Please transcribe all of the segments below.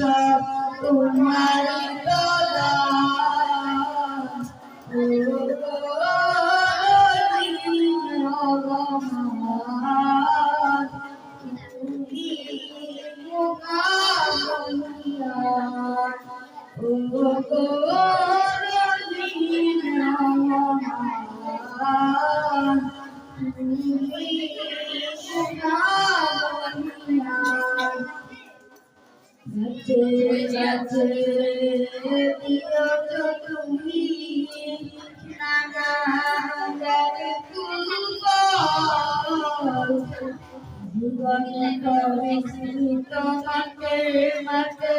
Oh, my God. তুমি নানা জীবনে করেছি তোমাকে মাকে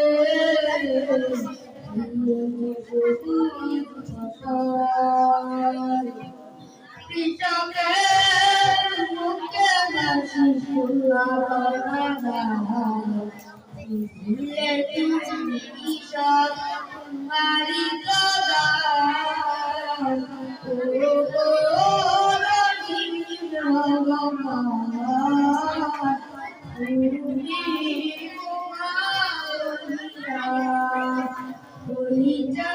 পিছকে মুখে হাসি শুনলাম Bonita.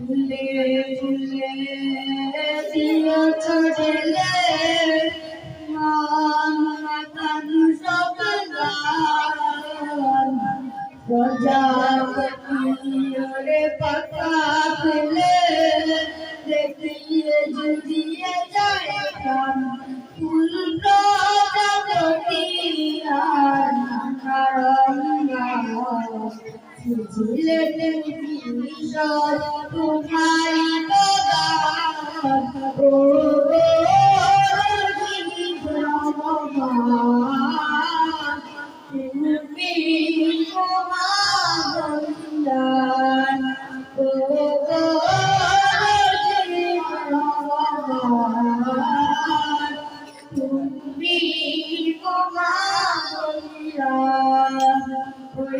ফুলে ফুলে দিও চলে মন মতন সপনা প্রজাপতি রে পাকা ফুলে।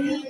Amen.